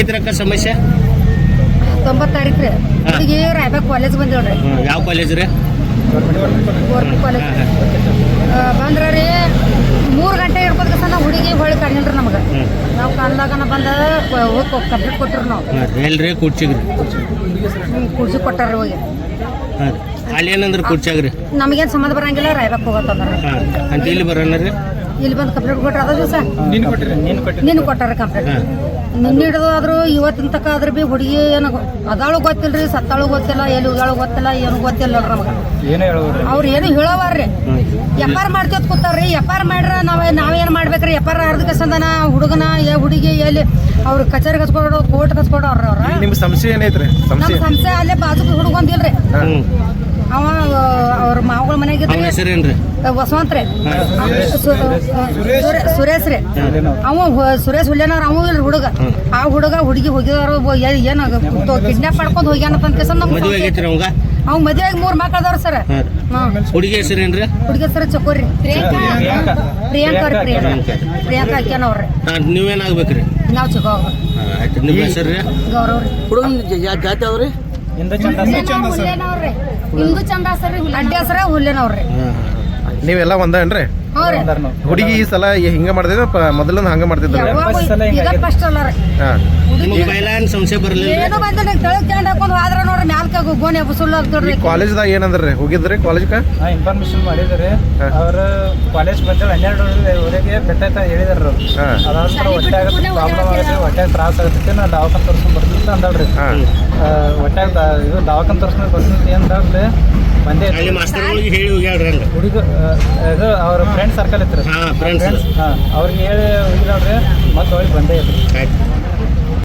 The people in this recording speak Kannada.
ಐತ್ರಕ್ಕ ಸಮಸ್ಯೆ? ತೊಂಬತ್ತು ತಾರೀಕು ರೀ ಹುಡುಗಿ ರಾಯಬಾಗ್ ಕಾಲೇಜ್ ಬಂದೇವ್ರಿ? ಯಾವ ಕಾಲೇಜ್ ರೀ? ಕಾಲೇಜ್ ಬಂದ್ರ ರೀ ಮೂರು ಗಂಟೆ ಇರ್ಬೋದು ಸಲ ಹುಡುಗಿ ಹೊಳಿ ಕಾಣಿಲ್ರಿ ನಮಗೆ. ನಮ್ಗೆ ನಾವು ಕಾಣ್ದಾಗನ ಬಂದ ಹೋಗಿ ಕಂಪ್ಲೀಟ್ ಕೊಟ್ಟರು ನಾವು. ಎಲ್ರಿ ಕುರ್ಚಿಗ್ರಿ ಕುಡ್ಸಿ ಕೊಟ್ಟಾರ ಹೋಗಿ. ಅಲ್ಲಿ ಏನಂದ್ರೆ ಕುರ್ಚಾಗ್ರಿ ನಮಗೇನು ಸಂಬಂಧ ಬರಂಗಿಲ್ಲ ರಾಯ್ಬಾಗ್ ಹೋಗತ್ತಂದ್ರ. ಅಂತ ಇಲ್ಲಿ ಬರೋಣ ರೀ? ಇಲ್ಲಿ ಬಂದು ಕಂಪ್ಲೀಟ್ ಕೊಟ್ಟರೆ ಅದ ದಿವಸ? ನೀನು ಕೊಟ್ಟಾರ ಕಂಪ್ಲೀಟ್ ಹಾಂ ನಿನ್ನ ಹಿಡಿದು ಆದ್ರೂ ಇವತ್ತಿನ ತಕ ಆದ್ರೆ ಬಿ ಹುಡುಗಿ ಏನು ಅದಾಳು ಗೊತ್ತಿಲ್ರಿ ಸತ್ತಾಳು ಗೊತ್ತಿಲ್ಲ ಎಲ್ಲಿ ಉದಾಳು ಗೊತ್ತಿಲ್ಲ ಏನು ಗೊತ್ತಿಲ್ಲ ನಮಗೆ ಏನೇ ಹೇಳೋದ್ರಿ ಅವ್ರು ಏನು ಹೇಳೋವಾರ್ರಿ. ವ್ಯಾಪಾರ ಆರ್ ಮಾಡ್ತೇತ್ ಕೂತಾರ್ರಿ. ವ್ಯಾಪಾರ ಆರ್ ಮಾಡ್ರ ನಾವ್ ನಾವೇನು ಮಾಡ್ಬೇಕ್ರಿ? ಎಫ್ ಆರ್ ಅರ್ಧ ಕಸಂದನ ಹುಡುಗನ ಏ ಹುಡುಗಿ ಎಲ್ಲಿ ಅವ್ರು ಕಚೇರಿ ಹಚ್ಕೊಡೋ ಕೋರ್ಟ್ ಕಸ್ಕೊಡೋ ಅವ್ರ. ನಿಮ್ಮ ಸಮಸ್ಯೆ ಏನೈತ್ರಿ? ನಮ್ ಸಮಸ್ಯೆ ಸಂಸ್ಥೆ ಅಲ್ಲೇ ಬಾಜು ಹುಡುಗಂದಿಲ್ರಿ. ಹ್ಞೂ ಅವ ಅವ್ರ ಮಾವುಗಳ ಮನೆಗೆ ಮನೆಗಿದ್ರಿ ಹೆಸರೇನ್ರಿ? ವಸವಂತ್ ರೀ. ಸುರೇಶ್ ರೀ. ಅವ ಸುರೇಶ್ ಹುಲ್ಲೇನವ್ರ ಅವ ಇಲ್ರಿ ಹುಡುಗ. ಆ ಹುಡುಗ ಹುಡುಗಿ ಹೋಗಿದಾರ ಏನ ಕಿಡ್ನಾಪ್ ಮಾಡ್ಕೊಂಡು ಹೋಗ್ಯಾನಪ್ಪ ಕೇಸ ಮದುವೆ ಆಗೈತ್ರಿ ಅವಂಗ? ಅವ್ ಮದ್ವೆ ಮೂರ್ ಮಕ್ಕಳದವ್ರ ಸರ್. ಹುಡುಗಿ ಹೆಸರೇನ್ರಿ? ಹುಡುಗಿ ಸರ್ ಚಕೋರಿ. ಪ್ರಿಯಾಂಕಾ. ಪ್ರಿಯಾಂಕಾ. ರೀ ಪ್ರಿಯಾಂಕಾ. ಪ್ರಿಯಾಂಕಾ ಹಾಕ್ಯಾನವ್ರಿ ಹಾಂ ನೀವೇನಾಗ್ಬೇಕ್ರಿ ನಾವ್ ಚಕೋ ಹಾಂ ಆಯ್ತು ನಿಮ್ಮ ಹೆಸರು ಗೌರವ್ ಹುಡುಗನ ಜಾತಿ ಅವ್ರಿ ಹಿಂದೆ ಚಂದ ಹುಲ್ಲೇನವ್ರಿ ಹಿಂದೂ ಅಡ್ಡಿ ಹೆಸರ ಹುಲ್ಲೇನವ್ರಿ ನೀವೆಲ್ಲ ಒಂದೇನ್ರಿ ರೀ ಹುಡುಗಿ ಈ ಸಲ ಈ ಹಿಂಗ ಮಾಡಿದ್ರೆ ಮೊದಲನ ಹಂಗ ಮಾಡ್ತಿದ್ರು ಕಾಲೇಜ್ದಾಗ ಏನಂದ್ರಿ ಹೋಗಿದ್ರಿ ಕಾಲೇಜ್ಕ? ಇನ್ಫಾರ್ಮೇಶನ್ ಮಾಡಿದ್ರಿ. ಅವ್ರ ಕಾಲೇಜ್ ಬಂದ ಹನ್ನೆರಡುವರೆಗೆ ಬೆಟ್ಟ ಹೇಳಿದಾರ ಹೊಟ್ಟೆ ಆಗುತ್ತೆ ಪ್ರಾಬ್ಲಮ್ ಆಗುತ್ತೆ ಹೊಟ್ಟೆ ತ್ರಾಸ ಆಗುತ್ತೆ ನಾ ದವಾಖಾನೆ ತೋರಿಸ್ಕೊಂಡ್ ಬರ್ತೀನಿ ಅಂತ ಅಂದಳ್ರಿ. ಹೊಟ್ಟೆ ಇದು ದವಾಖಾನೆ ತೋರಿಸ್ಕೊಂಡು ಬರ್ತೀನಿ ಏನ್ರಿ ಬಂದೇ ಹುಡುಗ ಇದು ಅವ್ರ ಫ್ರೆಂಡ್ ಸರ್ಕಲ್ ಇತ್ತು ಹಾಂ ಫ್ರೆಂಡ್ಸ್ ಹಾಂ. ಅವ್ರಿಗೆ ಹೇಳಿ ಹೋಗಿದಾಳ್ರಿ ಮತ್ತೆ ಅವ್ರಿಗೆ ಬಂದೇ ಇದ್ರು. ಆಯ್ತು.